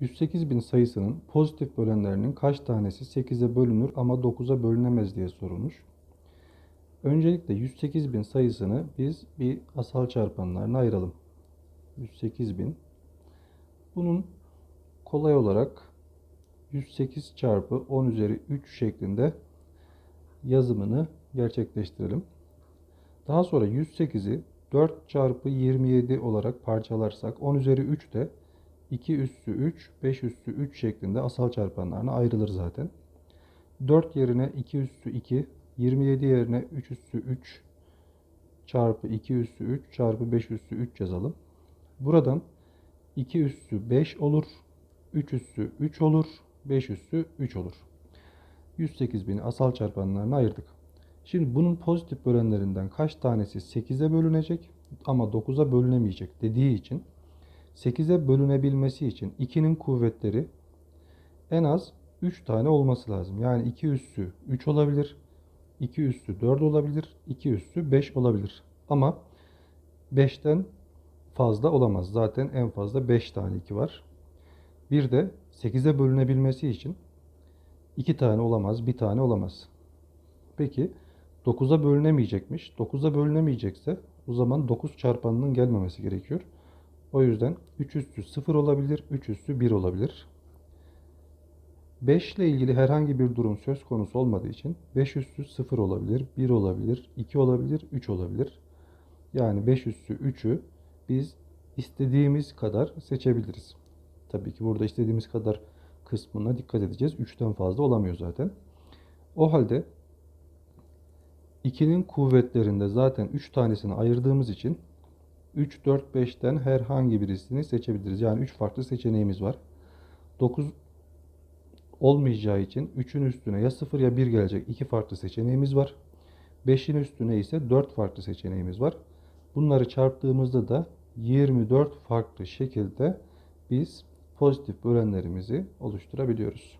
108 bin sayısının pozitif bölenlerinin kaç tanesi 8'e bölünür ama 9'a bölünemez diye sorulmuş. Öncelikle 108 bin sayısını biz bir asal çarpanlarına ayıralım. 108 bin. Bunun kolay olarak 108 çarpı 10 üzeri 3 şeklinde yazımını gerçekleştirelim. Daha sonra 108'i 4 çarpı 27 olarak parçalarsak 10 üzeri 3 de 2 üssü 3, 5 üssü 3 şeklinde asal çarpanlarına ayrılır zaten. 4 yerine 2 üssü 2, 27 yerine 3 üssü 3 çarpı 2 üssü 3 çarpı 5 üssü 3 yazalım. Buradan 2 üssü 5 olur, 3 üssü 3 olur, 5 üssü 3 olur. 108 bini asal çarpanlarına ayırdık. Şimdi bunun pozitif bölenlerinden kaç tanesi 8'e bölünecek ama 9'a bölünemeyecek dediği için 8'e bölünebilmesi için 2'nin kuvvetleri en az 3 tane olması lazım. Yani 2 üssü 3 olabilir, 2 üssü 4 olabilir, 2 üssü 5 olabilir. Ama 5'ten fazla olamaz. Zaten en fazla 5 tane 2 var. Bir de 8'e bölünebilmesi için 2 tane olamaz, 1 tane olamaz. Peki 9'a bölünemeyecekmiş. 9'a bölünemeyecekse o zaman 9 çarpanının gelmemesi gerekiyor. O yüzden 3 üssü 0 olabilir, 3 üssü 1 olabilir. 5 ile ilgili herhangi bir durum söz konusu olmadığı için 5 üssü 0 olabilir, 1 olabilir, 2 olabilir, 3 olabilir. Yani 5 üssü 3'ü biz istediğimiz kadar seçebiliriz. Tabii ki burada istediğimiz kadar kısmına dikkat edeceğiz. 3'ten fazla olamıyor zaten. O halde 2'nin kuvvetlerinde zaten 3 tanesini ayırdığımız için 3, 4, 5'ten herhangi birisini seçebiliriz. Yani 3 farklı seçeneğimiz var. 9 olmayacağı için 3'ün üstüne ya 0 ya 1 gelecek iki farklı seçeneğimiz var. 5'in üstüne ise 4 farklı seçeneğimiz var. Bunları çarptığımızda da 24 farklı şekilde biz pozitif bölenlerimizi oluşturabiliyoruz.